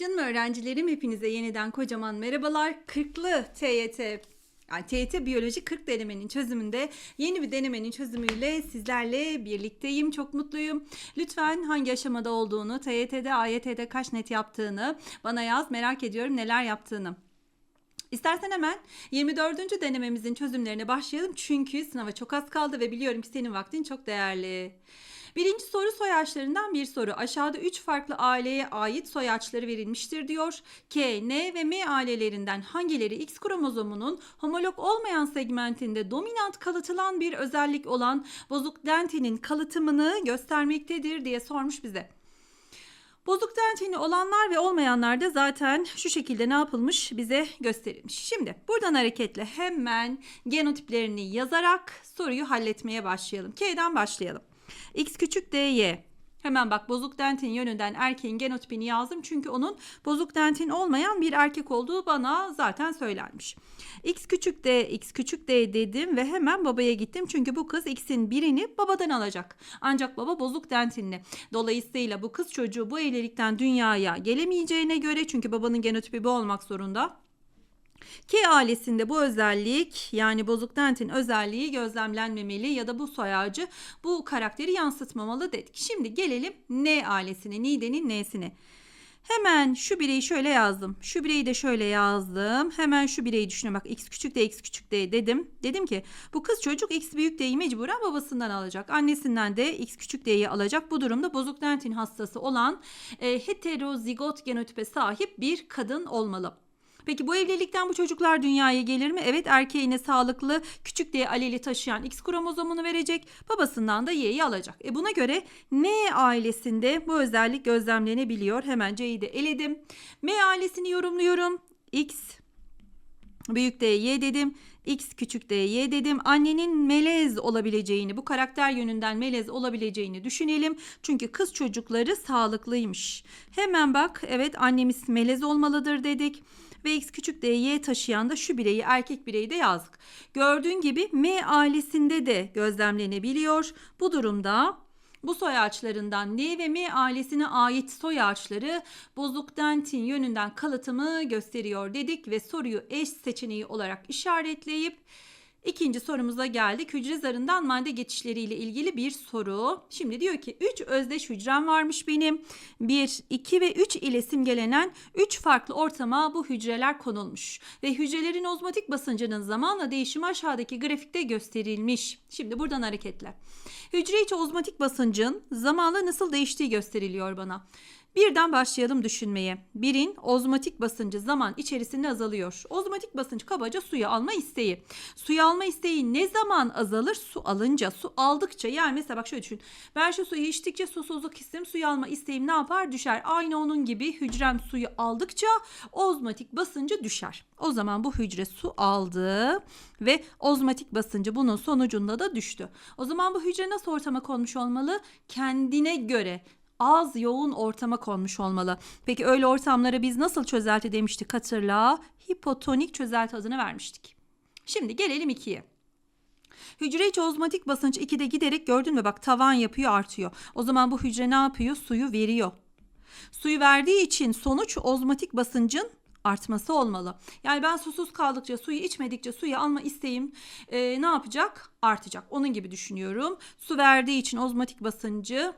Canım öğrencilerim hepinize yeniden kocaman merhabalar. Kırklı TYT yani TYT Biyoloji 40 denemenin çözümünde yeni bir denemenin çözümüyle sizlerle birlikteyim. Çok mutluyum. Lütfen hangi aşamada olduğunu, TYT'de, AYT'de kaç net yaptığını bana yaz. Merak ediyorum neler yaptığını. İstersen hemen 24. denememizin çözümlerine başlayalım. Çünkü sınava çok az kaldı ve biliyorum ki senin vaktin çok değerli. Birinci soru soy ağaçlarından bir soru. Aşağıda 3 farklı aileye ait soy ağaçları verilmiştir diyor. K, N ve M ailelerinden hangileri X kromozomunun homolog olmayan segmentinde dominant kalıtılan bir özellik olan bozuk dentinin kalıtımını göstermektedir diye sormuş bize. Bozuk dentini olanlar ve olmayanlar da zaten şu şekilde ne yapılmış bize gösterilmiş. Şimdi buradan hareketle hemen genotiplerini yazarak soruyu halletmeye başlayalım. K'den başlayalım. X küçük dy. Hemen bak bozuk dentin yönünden erkeğin genotipini yazdım. Çünkü onun bozuk dentin olmayan bir erkek olduğu bana zaten söylenmiş. X küçük d, x küçük d dedim ve hemen babaya gittim. Çünkü bu kız x'in birini babadan alacak. Ancak baba bozuk dentinli. Dolayısıyla bu kız çocuğu bu evlilikten dünyaya gelemeyeceğine göre çünkü babanın genotipi bu olmak zorunda. K ailesinde bu özellik yani bozuk dentin özelliği gözlemlenmemeli ya da bu soy ağacı bu karakteri yansıtmamalı dedik. Şimdi gelelim N ailesine, Nide'nin N'sine. Hemen şu bireyi şöyle yazdım. Şu bireyi de şöyle yazdım. Hemen şu bireyi düşünüyorum. Bak x küçük de x küçük de dedim. Dedim ki bu kız çocuk x büyük d'yi mecburen babasından alacak. Annesinden de x küçük d'yi alacak. Bu durumda bozuk dentin hastası olan e, heterozigot genotipe sahip bir kadın olmalı. Peki bu evlilikten bu çocuklar dünyaya gelir mi? Evet erkeğine sağlıklı küçük D aleli taşıyan X kromozomunu verecek. Babasından da Y'yi alacak. E buna göre N ailesinde bu özellik gözlemlenebiliyor. Hemen C'yi de eledim. M ailesini yorumluyorum. X büyük D Y dedim. X küçük d y dedim. Annenin melez olabileceğini, bu karakter yönünden melez olabileceğini düşünelim. Çünkü kız çocukları sağlıklıymış. Hemen bak evet annemiz melez olmalıdır dedik ve x küçük d y taşıyan da şu bireyi erkek bireyi de yazdık. Gördüğün gibi M ailesinde de gözlemlenebiliyor. Bu durumda bu soy ağaçlarından N ve M ailesine ait soy ağaçları bozuk dentin yönünden kalıtımı gösteriyor dedik ve soruyu eş seçeneği olarak işaretleyip İkinci sorumuza geldik. Hücre zarından madde geçişleriyle ilgili bir soru. Şimdi diyor ki 3 özdeş hücrem varmış benim. 1, 2 ve 3 ile simgelenen 3 farklı ortama bu hücreler konulmuş. Ve hücrelerin ozmotik basıncının zamanla değişimi aşağıdaki grafikte gösterilmiş. Şimdi buradan hareketle. Hücre içi ozmotik basıncın zamanla nasıl değiştiği gösteriliyor bana. Birden başlayalım düşünmeye. Birin ozmotik basıncı zaman içerisinde azalıyor. Ozmotik basınç kabaca suyu alma isteği. Suyu alma isteği ne zaman azalır? Su alınca, su aldıkça. Yani mesela bak şöyle düşün. Ben şu suyu içtikçe susuzluk hissim, suyu alma isteğim ne yapar? Düşer. Aynı onun gibi hücrem suyu aldıkça ozmotik basıncı düşer. O zaman bu hücre su aldı ve ozmotik basıncı bunun sonucunda da düştü. O zaman bu hücre nasıl ortama konmuş olmalı? Kendine göre az yoğun ortama konmuş olmalı. Peki öyle ortamlara biz nasıl çözelti demiştik hatırla. Hipotonik çözelti adını vermiştik. Şimdi gelelim 2'ye. Hücre içi ozmotik basınç 2'de giderek gördün mü bak tavan yapıyor artıyor. O zaman bu hücre ne yapıyor? Suyu veriyor. Suyu verdiği için sonuç ozmotik basıncın artması olmalı. Yani ben susuz kaldıkça suyu içmedikçe suyu alma isteğim e, ne yapacak? Artacak. Onun gibi düşünüyorum. Su verdiği için ozmotik basıncı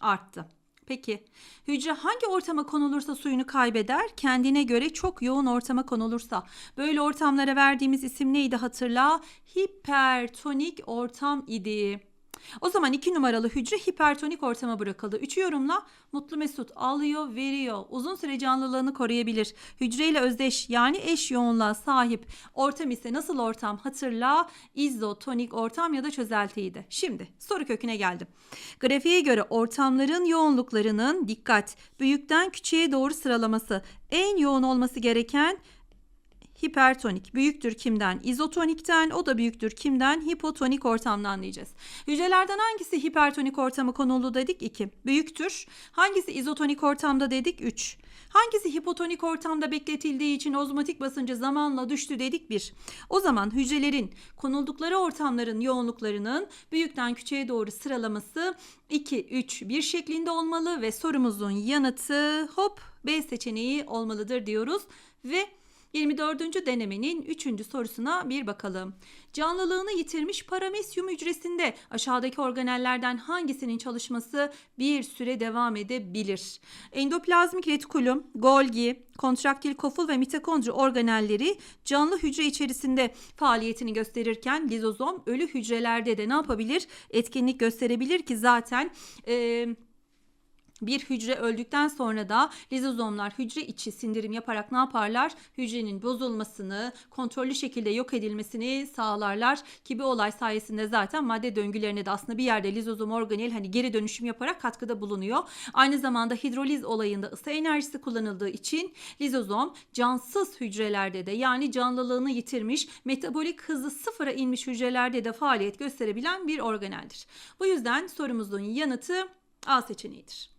arttı. Peki hücre hangi ortama konulursa suyunu kaybeder? Kendine göre çok yoğun ortama konulursa. Böyle ortamlara verdiğimiz isim neydi hatırla? Hipertonik ortam idi. O zaman iki numaralı hücre hipertonik ortama bırakıldı. Üçü yorumla mutlu mesut alıyor veriyor. Uzun süre canlılığını koruyabilir. Hücreyle özdeş yani eş yoğunluğa sahip ortam ise nasıl ortam hatırla izotonik ortam ya da çözeltiydi. Şimdi soru köküne geldim. Grafiğe göre ortamların yoğunluklarının dikkat büyükten küçüğe doğru sıralaması en yoğun olması gereken hipertonik büyüktür kimden? İzotonikten o da büyüktür kimden? Hipotonik ortamdan diyeceğiz. Hücrelerden hangisi hipertonik ortamı konulu dedik? 2. Büyüktür. Hangisi izotonik ortamda dedik? 3. Hangisi hipotonik ortamda bekletildiği için ozmotik basıncı zamanla düştü dedik? 1. O zaman hücrelerin konuldukları ortamların yoğunluklarının büyükten küçüğe doğru sıralaması 2, 3, 1 şeklinde olmalı ve sorumuzun yanıtı hop B seçeneği olmalıdır diyoruz ve 24. denemenin 3. sorusuna bir bakalım. Canlılığını yitirmiş paramesyum hücresinde aşağıdaki organellerden hangisinin çalışması bir süre devam edebilir? Endoplazmik retikulum, Golgi, kontraktil koful ve mitokondri organelleri canlı hücre içerisinde faaliyetini gösterirken lizozom ölü hücrelerde de ne yapabilir? Etkinlik gösterebilir ki zaten eee bir hücre öldükten sonra da lizozomlar hücre içi sindirim yaparak ne yaparlar? Hücrenin bozulmasını, kontrollü şekilde yok edilmesini sağlarlar. Ki bu olay sayesinde zaten madde döngülerine de aslında bir yerde lizozom organel hani geri dönüşüm yaparak katkıda bulunuyor. Aynı zamanda hidroliz olayında ısı enerjisi kullanıldığı için lizozom cansız hücrelerde de yani canlılığını yitirmiş, metabolik hızı sıfıra inmiş hücrelerde de faaliyet gösterebilen bir organeldir. Bu yüzden sorumuzun yanıtı A seçeneğidir.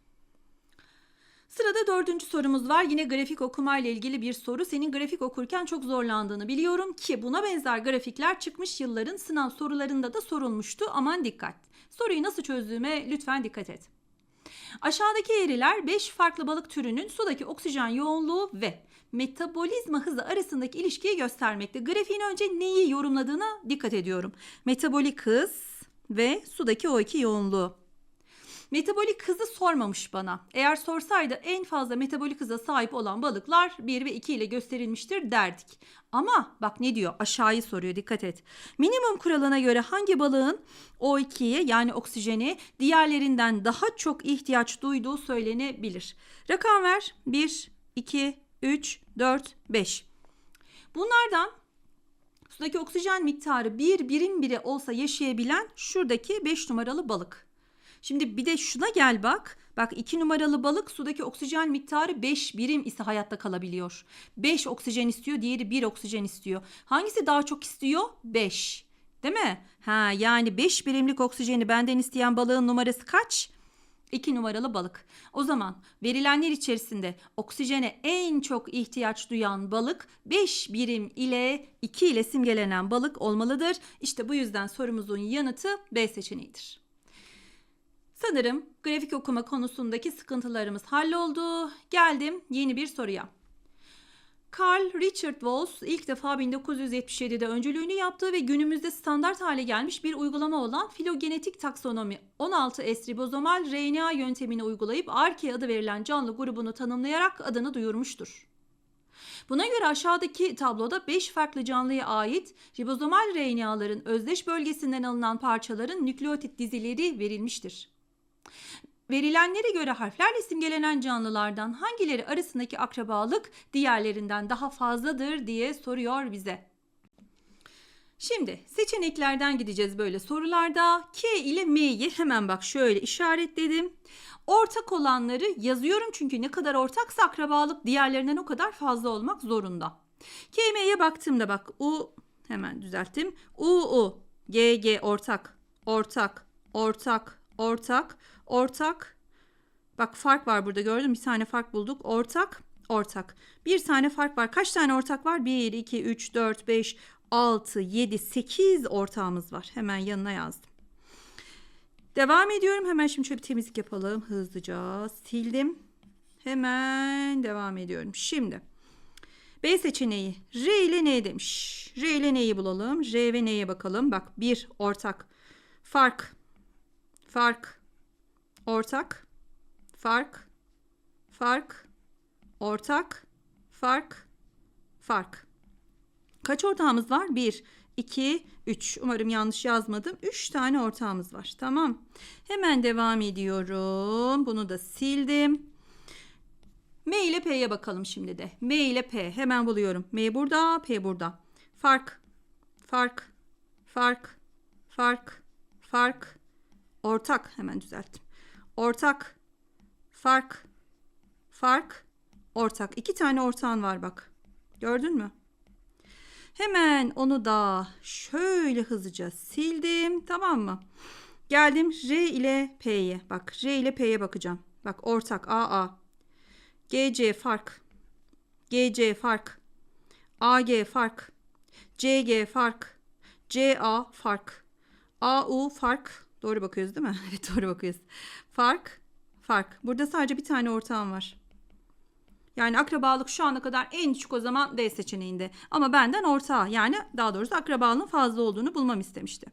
Sırada dördüncü sorumuz var. Yine grafik okuma ile ilgili bir soru. Senin grafik okurken çok zorlandığını biliyorum ki buna benzer grafikler çıkmış yılların sınav sorularında da sorulmuştu. Aman dikkat. Soruyu nasıl çözdüğüme lütfen dikkat et. Aşağıdaki eğriler 5 farklı balık türünün sudaki oksijen yoğunluğu ve metabolizma hızı arasındaki ilişkiyi göstermekte. Grafiğin önce neyi yorumladığına dikkat ediyorum. Metabolik hız ve sudaki O2 yoğunluğu. Metabolik hızı sormamış bana. Eğer sorsaydı en fazla metabolik hıza sahip olan balıklar 1 ve 2 ile gösterilmiştir derdik. Ama bak ne diyor aşağıyı soruyor dikkat et. Minimum kuralına göre hangi balığın O2'ye yani oksijeni diğerlerinden daha çok ihtiyaç duyduğu söylenebilir. Rakam ver 1, 2, 3, 4, 5. Bunlardan sudaki oksijen miktarı bir birim bile olsa yaşayabilen şuradaki 5 numaralı balık. Şimdi bir de şuna gel bak. Bak 2 numaralı balık sudaki oksijen miktarı 5 birim ise hayatta kalabiliyor. 5 oksijen istiyor, diğeri 1 oksijen istiyor. Hangisi daha çok istiyor? 5. Değil mi? Ha yani 5 birimlik oksijeni benden isteyen balığın numarası kaç? 2 numaralı balık. O zaman verilenler içerisinde oksijene en çok ihtiyaç duyan balık 5 birim ile 2 ile simgelenen balık olmalıdır. İşte bu yüzden sorumuzun yanıtı B seçeneğidir. Sanırım grafik okuma konusundaki sıkıntılarımız halloldu. Geldim yeni bir soruya. Carl Richard Walsh ilk defa 1977'de öncülüğünü yaptığı ve günümüzde standart hale gelmiş bir uygulama olan filogenetik taksonomi 16S ribozomal RNA yöntemini uygulayıp Arke adı verilen canlı grubunu tanımlayarak adını duyurmuştur. Buna göre aşağıdaki tabloda 5 farklı canlıya ait ribozomal RNA'ların özdeş bölgesinden alınan parçaların nükleotit dizileri verilmiştir. Verilenlere göre harflerle simgelenen canlılardan hangileri arasındaki akrabalık diğerlerinden daha fazladır diye soruyor bize. Şimdi seçeneklerden gideceğiz böyle sorularda. K ile M'yi hemen bak şöyle işaretledim. Ortak olanları yazıyorum çünkü ne kadar ortaksa akrabalık diğerlerinden o kadar fazla olmak zorunda. K, M'ye baktığımda bak U hemen düzelttim. U, U, G, G ortak, ortak, ortak, ortak, ortak. Bak fark var burada gördün mü? Bir tane fark bulduk. Ortak, ortak. Bir tane fark var. Kaç tane ortak var? 1, 2, 3, 4, 5, 6, 7, 8 ortağımız var. Hemen yanına yazdım. Devam ediyorum. Hemen şimdi şöyle bir temizlik yapalım. Hızlıca sildim. Hemen devam ediyorum. Şimdi B seçeneği R ile ne demiş? R ile neyi bulalım? R ve neye bakalım? Bak bir ortak. Fark. Fark. Ortak. Fark. Fark. Ortak. Fark. Fark. Kaç ortağımız var? 1, 2, 3. Umarım yanlış yazmadım. 3 tane ortağımız var. Tamam. Hemen devam ediyorum. Bunu da sildim. M ile P'ye bakalım şimdi de. M ile P. Hemen buluyorum. M burada, P burada. Fark. Fark. Fark. Fark. Fark. Ortak. Hemen düzelttim. Ortak. Fark. Fark. Ortak. İki tane ortağın var bak. Gördün mü? Hemen onu da şöyle hızlıca sildim. Tamam mı? Geldim R ile P'ye. Bak R ile P'ye bakacağım. Bak ortak AA. GC fark. GC fark. AG fark. CG fark. CA fark. AU fark. Doğru bakıyoruz değil mi? Evet doğru bakıyoruz. Fark. Fark. Burada sadece bir tane ortağım var. Yani akrabalık şu ana kadar en düşük o zaman D seçeneğinde. Ama benden ortağı yani daha doğrusu akrabalığın fazla olduğunu bulmam istemişti.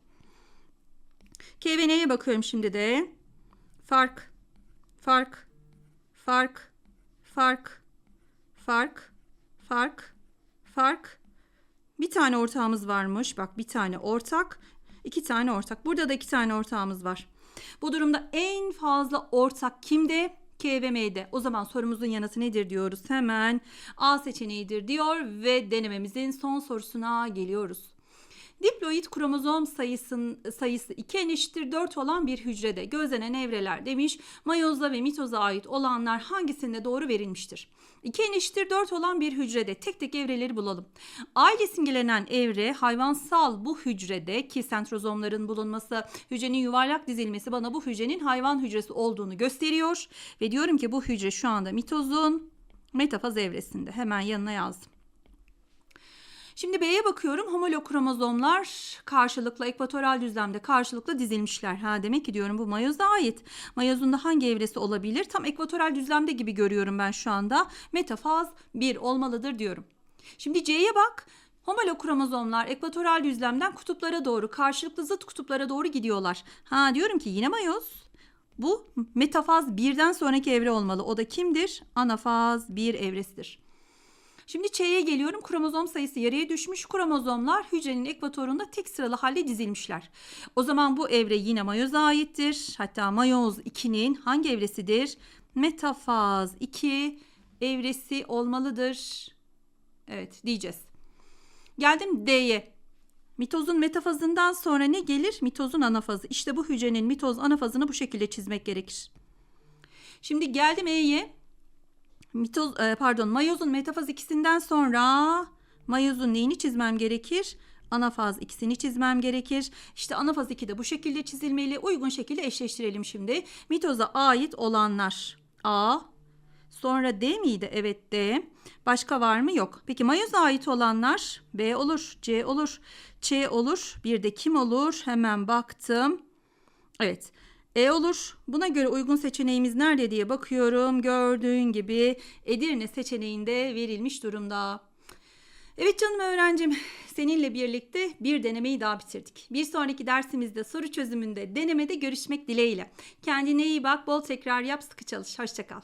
K ve N'ye bakıyorum şimdi de. Fark, fark, fark, fark, fark, fark, fark. Bir tane ortağımız varmış. Bak bir tane ortak, iki tane ortak. Burada da iki tane ortağımız var. Bu durumda en fazla ortak kimde? K ve M'de. O zaman sorumuzun yanıtı nedir diyoruz. Hemen A seçeneğidir diyor ve denememizin son sorusuna geliyoruz. Diploid kromozom sayısın, sayısı 2 eşittir 4 olan bir hücrede gözlenen evreler demiş. Mayoza ve mitoza ait olanlar hangisinde doğru verilmiştir? 2 eşittir 4 olan bir hücrede tek tek evreleri bulalım. Aile simgelenen evre hayvansal bu hücrede ki sentrozomların bulunması, hücrenin yuvarlak dizilmesi bana bu hücrenin hayvan hücresi olduğunu gösteriyor. Ve diyorum ki bu hücre şu anda mitozun metafaz evresinde. Hemen yanına yazdım. Şimdi B'ye bakıyorum. Homolog kromozomlar karşılıklı ekvatoral düzlemde karşılıklı dizilmişler. Ha demek ki diyorum bu mayoza ait. Mayozun da hangi evresi olabilir? Tam ekvatoral düzlemde gibi görüyorum ben şu anda. Metafaz 1 olmalıdır diyorum. Şimdi C'ye bak. Homolog kromozomlar ekvatoral düzlemden kutuplara doğru karşılıklı zıt kutuplara doğru gidiyorlar. Ha diyorum ki yine mayoz. Bu metafaz 1'den sonraki evre olmalı. O da kimdir? Anafaz 1 evresidir. Şimdi Ç'ye geliyorum. Kromozom sayısı yarıya düşmüş. Kromozomlar hücrenin ekvatorunda tek sıralı halde dizilmişler. O zaman bu evre yine mayoza aittir. Hatta mayoz 2'nin hangi evresidir? Metafaz 2 evresi olmalıdır. Evet diyeceğiz. Geldim D'ye. Mitozun metafazından sonra ne gelir? Mitozun anafazı. İşte bu hücrenin mitoz anafazını bu şekilde çizmek gerekir. Şimdi geldim E'ye. Mitoz e, pardon mayozun metafaz ikisinden sonra mayozun neyini çizmem gerekir? Anafaz ikisini çizmem gerekir. İşte anafaz 2 de bu şekilde çizilmeli. Uygun şekilde eşleştirelim şimdi. Mitoza ait olanlar. A. Sonra D miydi? Evet D. Başka var mı? Yok. Peki mayoza ait olanlar B olur, C olur, Ç olur. Bir de kim olur? Hemen baktım. Evet. E olur. Buna göre uygun seçeneğimiz nerede diye bakıyorum. Gördüğün gibi Edirne seçeneğinde verilmiş durumda. Evet canım öğrencim, seninle birlikte bir denemeyi daha bitirdik. Bir sonraki dersimizde soru çözümünde, denemede görüşmek dileğiyle. Kendine iyi bak, bol tekrar yap, sıkı çalış. Hoşçakal.